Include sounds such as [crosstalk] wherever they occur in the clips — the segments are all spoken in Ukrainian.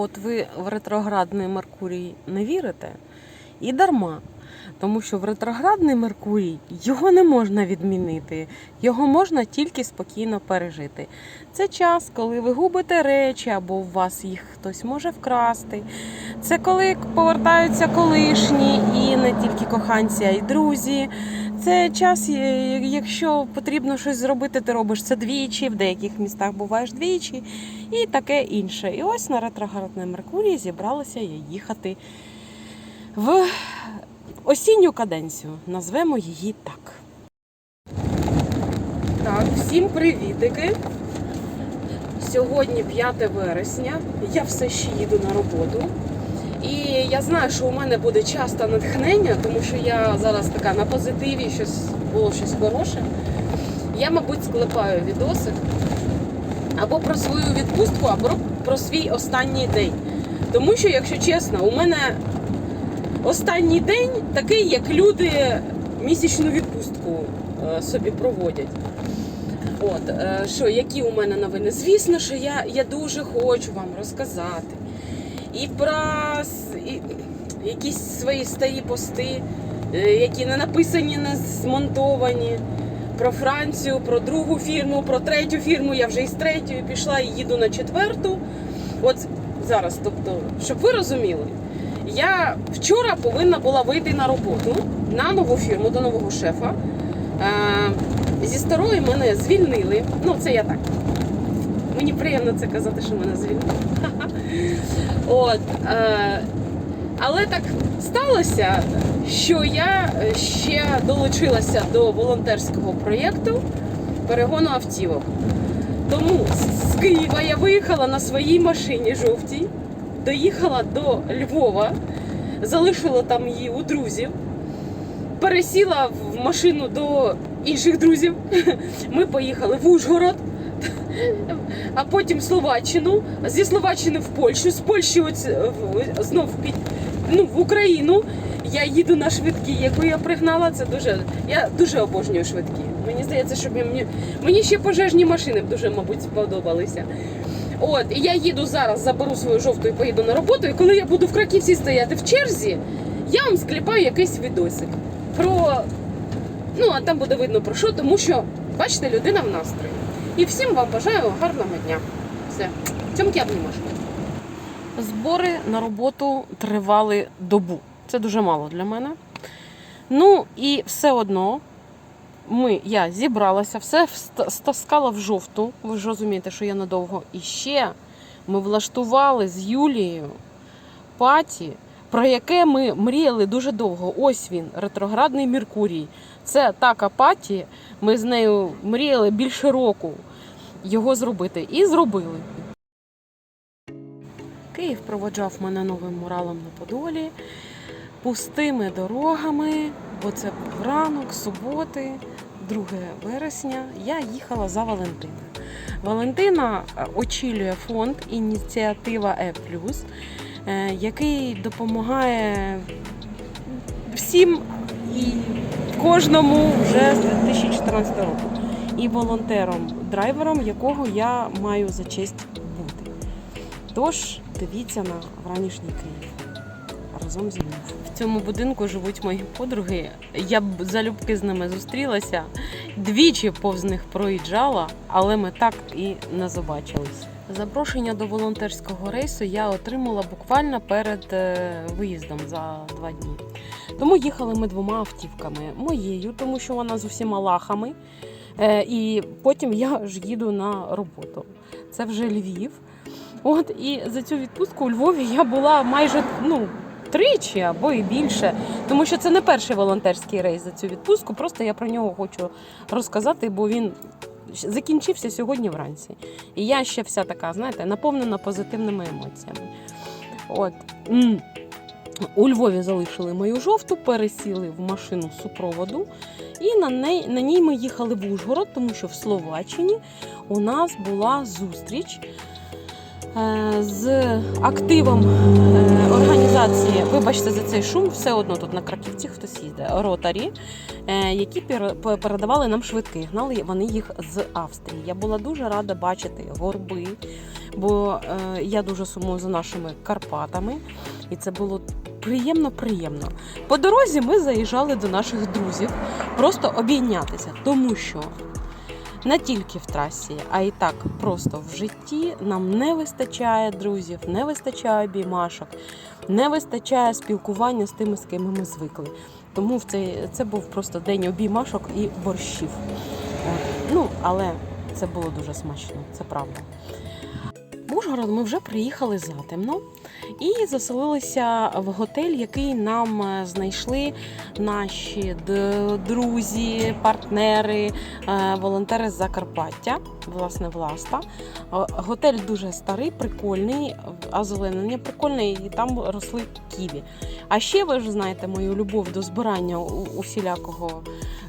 От ви в ретроградний Меркурій не вірите і дарма. Тому що в ретроградний Меркурій його не можна відмінити, його можна тільки спокійно пережити. Це час, коли ви губите речі або у вас їх хтось може вкрасти. Це коли повертаються колишні і не тільки коханці, а й друзі. Це час, е, якщо потрібно щось зробити, ти робиш це двічі, в деяких містах буваєш двічі, і таке інше. І ось на ретроградний Меркурій зібралася я їхати в осінню каденцію. Назвемо її так. Так, всім привітики. Сьогодні 5 вересня. Я все ще їду на роботу. І я знаю, що у мене буде часто натхнення, тому що я зараз така на позитиві, щось було щось хороше. Я, мабуть, склепаю відосик або про свою відпустку, або про свій останній день. Тому що, якщо чесно, у мене останній день такий, як люди місячну відпустку е, собі проводять. От, е, що, які у мене новини? Звісно, що я, я дуже хочу вам розказати і про і, якісь свої старі пости, е, які не написані, не змонтовані. Про Францію, про другу фірму, про третю фірму. Я вже із третьої пішла і їду на четверту. От зараз, тобто, щоб ви розуміли, я вчора повинна була вийти на роботу на нову фірму до нового шефа. Е, зі старої мене звільнили. Ну, це я так. Мені приємно це казати, що мене звільнили. От, е, але так сталося, що я ще долучилася до волонтерського проєкту перегону автівок. Тому з- Києва я виїхала на своїй машині жовтій, доїхала до Львова, залишила там її у друзів, пересіла в машину до інших друзів. [laughs] Ми поїхали в Ужгород, а потім Словаччину, зі Словаччини в Польщу, з Польщі е, в- знов в ну, в Україну. Я їду на швидкі, яку я пригнала. Це дуже. Я дуже обожнюю швидкі. Мені здається, що мені, мені ще пожежні машини б дуже, мабуть, сподобалися. От, і я їду зараз, заберу свою жовту і поїду на роботу. І коли я буду в Краківці стояти в черзі, я вам скліпаю якийсь відосик про. Ну, а там буде видно про що, тому що, бачите, людина в настрої. І всім вам бажаю гарного дня. Все. Цьомки обнімашки. Збори на роботу тривали добу. Це дуже мало для мене. Ну і все одно ми, я зібралася, все стаскала в жовту. Ви ж розумієте, що я надовго. І ще ми влаштували з Юлією паті, про яке ми мріяли дуже довго. Ось він, ретроградний Меркурій. Це така паті. Ми з нею мріяли більше року його зробити. І зробили. Київ проводжав мене новим муралом на Подолі, пустими дорогами, бо це був ранок, суботи, 2 вересня. Я їхала за Валентина. Валентина е, очолює фонд ініціатива Е е, який допомагає всім і кожному вже з 2014 року. І волонтером, драйвером, якого я маю за честь бути. Тож дивіться на вранішній Київ разом зі мною. В цьому будинку живуть мої подруги. Я б залюбки з ними зустрілася. Двічі повз них проїжджала, але ми так і не побачились. Запрошення до волонтерського рейсу я отримала буквально перед е, виїздом за два дні. Тому їхали ми двома автівками. Моєю, тому що вона з усіма лахами. Е, І потім я ж їду на роботу. Це вже Львів. От і за цю відпустку у Львові я була майже ну тричі або і більше, тому що це не перший волонтерський рейс за цю відпустку. Просто я про нього хочу розказати, бо він закінчився сьогодні вранці. І я ще вся така, знаєте, наповнена позитивними емоціями. От. У Львові залишили мою жовту, пересіли в машину супроводу, і на, неї, на ній ми їхали в Ужгород, тому що в Словаччині у нас була зустріч е, з активом е, організації, вибачте за цей шум, все одно тут на Краківці хтось їздить, ротарі, е, які пер- передавали нам швидки. Гнали вони їх з Австрії. Я була дуже рада бачити горби, бо я дуже сумую за нашими Карпатами, і це було приємно, приємно. По дорозі ми заїжджали до наших друзів просто обійнятися, тому що не тільки в трасі, а й так просто в житті нам не вистачає друзів, не вистачає обіймашок, не вистачає спілкування з тими, з ким ми звикли. Тому в цей, це був просто день обіймашок і борщів. Ну, але це було дуже смачно, це правда. Ужгород ми вже приїхали затемно і заселилися в готель, який нам е, знайшли наші друзі, партнери, е, волонтери з Закарпаття, власне, власта. Е, Готель дуже старий, прикольний, озеленення прикольне, і там росли ківі. А ще ви ж знаєте мою любов до збирання усілякого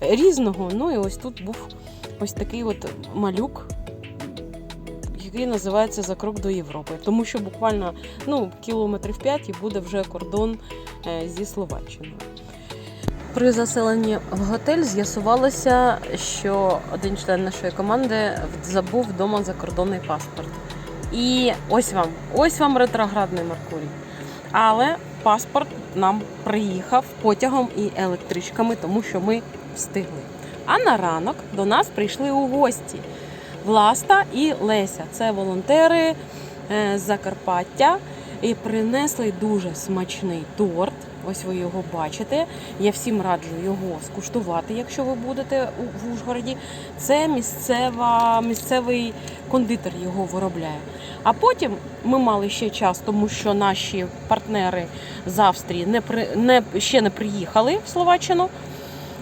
різного. Ну і ось тут був ось такий от малюк. Який називається за крок до Європи, тому що буквально ну, кілометрів 5 і буде вже кордон е, зі Словаччиною. При заселенні в готель з'ясувалося, що один член нашої команди забув вдома закордонний паспорт. І ось вам, ось вам ретроградний Меркурій. Але паспорт нам приїхав потягом і електричками, тому що ми встигли. А на ранок до нас прийшли у гості Власта і Леся. Це волонтери е, з Закарпаття. І принесли дуже смачний торт. Ось ви його бачите. Я всім раджу його скуштувати, якщо ви будете в Ужгороді. Це місцева, місцевий кондитер його виробляє. А потім ми мали ще час, тому що наші партнери з Австрії не при, не, ще не приїхали в Словаччину.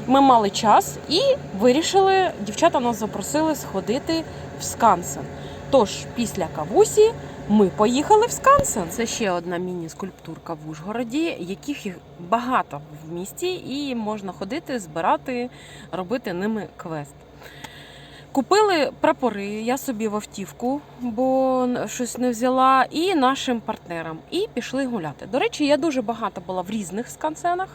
Ми мали час і вирішили, дівчата нас запросили сходити в Скансен. Тож після кавусі ми поїхали в Скансен. Це ще одна міні-скульптурка в Ужгороді, яких їх багато в місті, і можна ходити, збирати, робити ними квест. Купили прапори, я собі в автівку, бо щось не взяла, і нашим партнерам. І пішли гуляти. До речі, я дуже багато була в різних скансенах.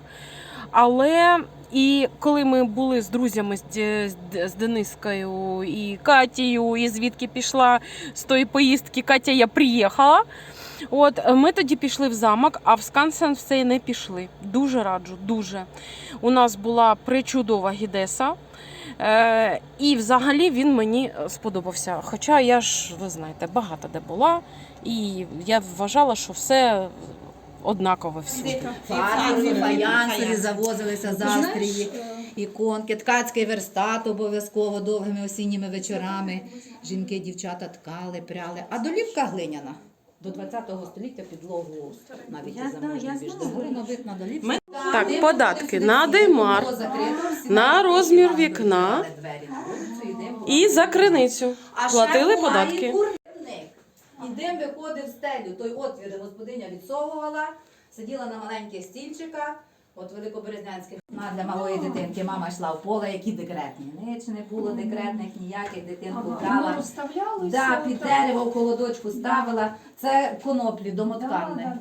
Але і коли ми були з друзями з, Денискою і Катією, і звідки пішла з тої поїздки Катя, я приїхала. От е, ми тоді пішли в замок, а в Скансен в цей не пішли. Дуже раджу, дуже. У нас була причудова гідеса. Е, і взагалі він мені сподобався. Хоча я ж, ви знаєте, багато де була, і я вважала, що все однакове всюди. Фарби, фаянсові Фаянси. завозилися з Знаєш, Австрії. Іконки, ткацький верстат обов'язково довгими осінніми вечорами. Жінки, дівчата ткали, пряли. А долівка глиняна. До 20 століття підлогу навіть Я і знаю, я знаю. долівка. Так, податки на Деймар, на розмір вікна. І за криницю платили податки. І дим виходив в стелю. Той отвір господиня відсовувала, сиділа на маленьких стільчиках. От великоберезнянських для малої дитинки мама йшла в поле, які декретні. Ніч не було декретних, ніяких дитинку брала. Да, під дерево в холодочку ставила. Це коноплі домотканне.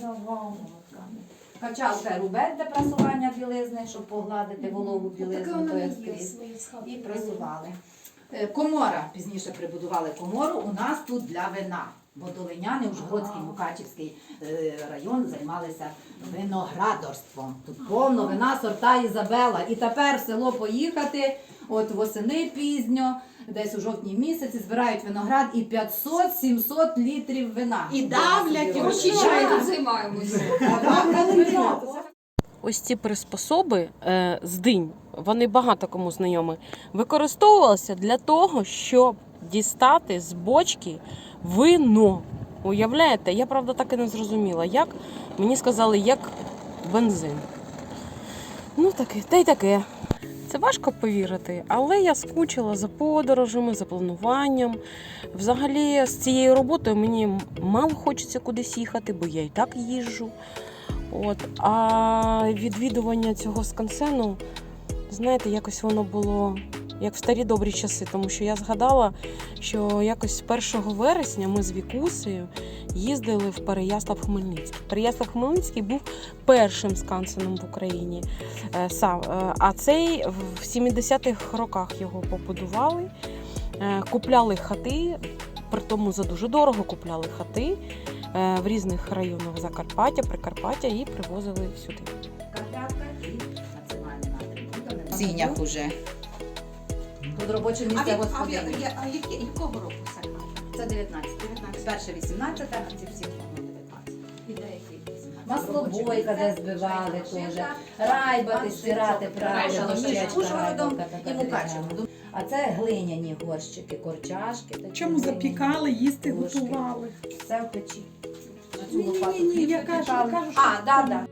Качалка рубель для прасування білизни, щоб погладити вологу білизну, то як скрізь. І прасували. Е, Комора, пізніше прибудували комору, у нас тут для вина. Бо долиняни, Ужгородський, Мукачівський е, район займалися виноградарством. Тут повно вина, сорта Ізабела. І тепер в село поїхати, от восени пізньо, десь у жовтні місяці збирають виноград і 500-700 літрів вина. І давлять, і розчищають. займаємося. Ось ці приспособи е, з динь, вони багато кому знайомі, використовувалися для того, щоб дістати з бочки вино. Уявляєте? Я правда так і не зрозуміла, як мені сказали, як бензин. Ну таке, та й таке. Це важко повірити, але я скучила за подорожами, за плануванням. Взагалі, з цією роботою мені мало хочеться кудись їхати, бо я і так їжджу. От, а відвідування цього скансену, знаєте, якось воно було як в старі добрі часи, тому що я згадала, що якось з 1 вересня ми з Вікусею їздили в Переяслав-Хмельницький. Переяслав-Хмельницький був першим скансеном в Україні. Е, сам, е, а цей в 70-х роках його побудували, е, купляли хати. при тому за дуже дорого купляли хати в різних районах Закарпаття, Прикарпаття і привозили сюди. В сінях уже. Тут робоче А, місце від, а, господині. а які, якого року це хата? Це 19. 19. Перше 18, а ці всі ну, 19. І деякі 18. Маслобойка, де збивали теж. Райбати, стирати, правильно, Райбати, Ужгородом така, і така, Мукачевом. А це глиняні горщики, корчашки. такі Чому глиняні. запікали, їсти ложки. готували? Все в печі. На цю Ні-ні-ні, ні, хліб я кажу, запікали. кажу, що А, да, да.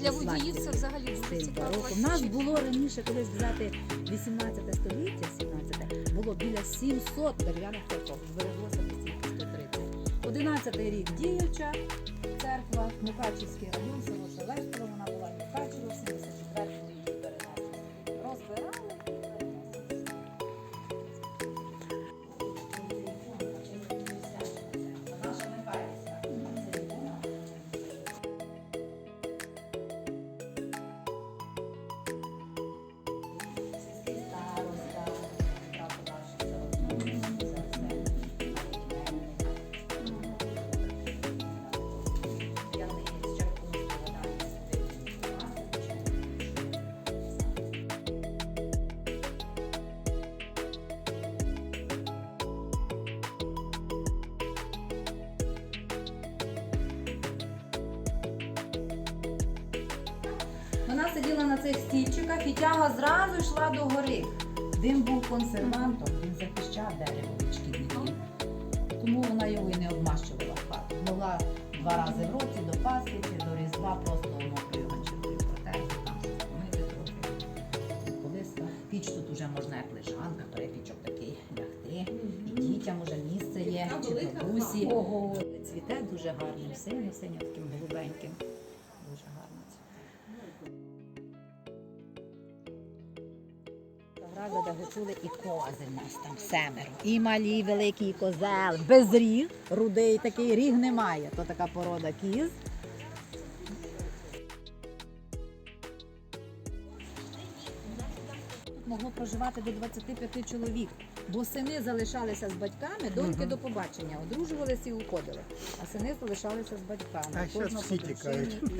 Для водіїв це взагалі дуже цікаво. У нас було раніше, колись взяти 18 століття, 17, було біля 700 дерев'яних церков. Збереглося настільки 130. 11 рік діюча церква, Мукачівський район, село Шелестрово, вона була цих стільчиках і тяга зразу йшла до гори. Дим був консервантом, він захищав дерево від шкідників. Тому вона його і не обмащувала в хату. Могла два рази в році до Пасхи чи до Різдва просто мокрою ганчіркою протерти, там щось помити трохи. Колись піч тут уже можна як лежанка, перепічок такий лягти. І дітям уже місце є, чи бабусі. Цвіте дуже гарним, синім таким голубеньким. Де готули і кози в нас там семеро. І малі, великі, і козел. Без ріг, рудий такий ріг немає. То така порода кіз. Тут могло проживати до 25 чоловік, бо сини залишалися з батьками, доньки до побачення, одружувалися і уходили. А сини залишалися з батьками. А Кожного всі тікають. і-.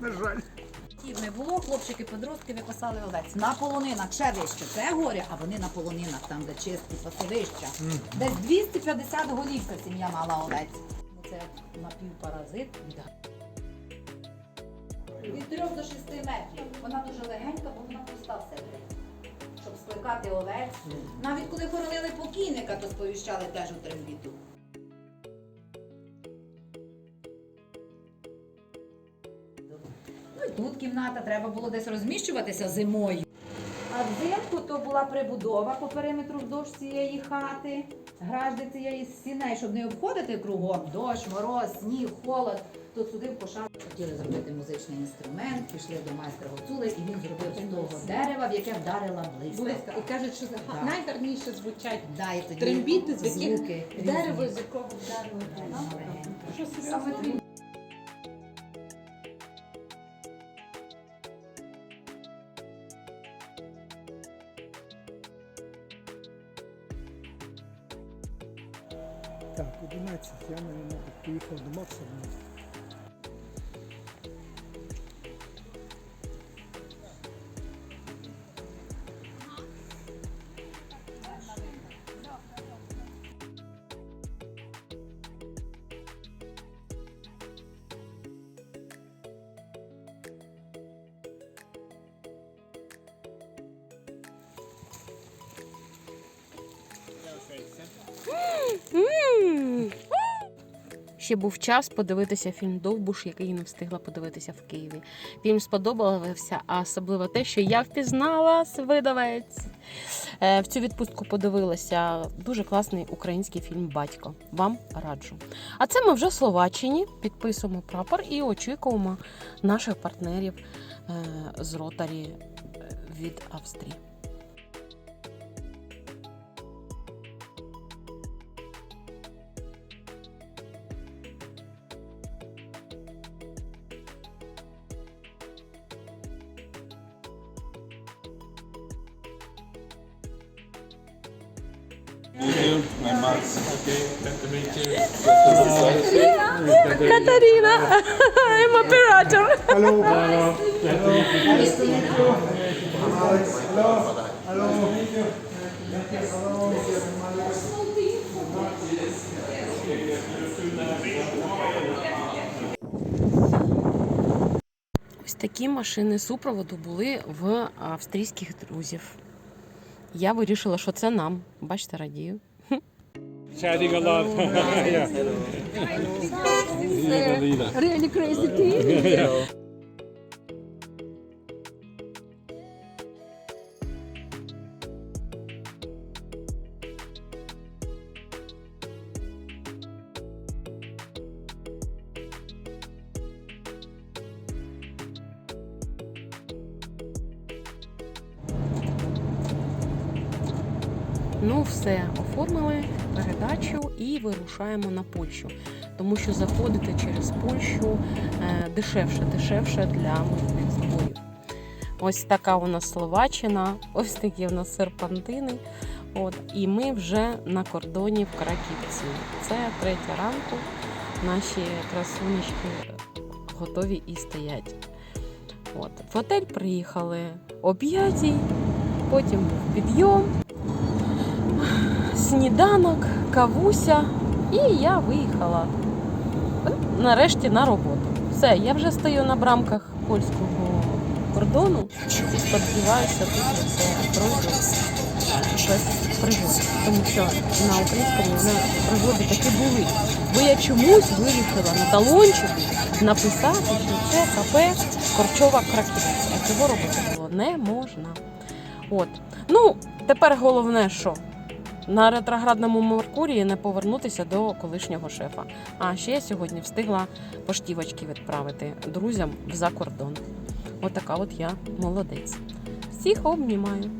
[laughs] На жаль. Не було, хлопчики подростки випасали овець. На полонинах ще вище. Це горе, а вони на полонинах, там, де чисті пасовища. Десь 250 голів ця сім'я мала овець. Ну, Це напівпаразит. Да. Від 3 до 6 метрів. Вона дуже легенька, бо вона пуста всередині. Щоб скликати овець. Навіть коли хоронили покійника, то сповіщали теж у трембіту. Кімната, треба було десь розміщуватися зимою. А взимку то була прибудова по периметру вздовж цієї хати, гражди цієї стіни, щоб не обходити кругом дощ, мороз, сніг, холод. То сюди в пошану хотіли зробити музичний інструмент, пішли до майстра Гуцули, і він зробив з того дерева, в яке вдарила блискавка. Близько. І кажуть, що Да. найгарніше звучать Да, трембіти, з яких дерево, з якого вдарило. Саме ще був час подивитися фільм Довбуш, який не встигла подивитися в Києві. Фільм сподобався, а особливо те, що я впізнала видавець. Е, В цю відпустку подивилася дуже класний український фільм Батько. Вам раджу. А це ми вже в Словаччині підписуємо прапор і очікуємо наших партнерів е, з Ротарі е, від Австрії. Катерина, [laughs] I'm operator. [laughs] Ось такі машини супроводу були в австрійських друзів. Я вирішила, що це нам. Бачите, радію. Chatting a lot. yeah. Really crazy team. Ну, все, оформили передачу і вирушаємо на Польщу. Тому що заходити через Польщу е, дешевше, дешевше для митних зборів. Ось така у нас Словаччина, ось такі у нас серпантини. От, і ми вже на кордоні в Краківці. Це третя ранку. Наші красунечки готові і стоять. От. В готель приїхали о п'ятій, потім був підйом сніданок, кавуся, і я виїхала нарешті на роботу. Все, я вже стою на брамках польського кордону і сподіваюся, тут все пройде без пригод. Тому що на українському вже пригоди такі були. Бо я чомусь вирішила на талончику написати, що це кафе Корчова Краківець. А цього робити було не можна. От. Ну, тепер головне, що на ретроградному Меркурії не повернутися до колишнього шефа. А ще я сьогодні встигла поштівочки відправити друзям за кордон. Отака от я молодець. Всіх обнімаю.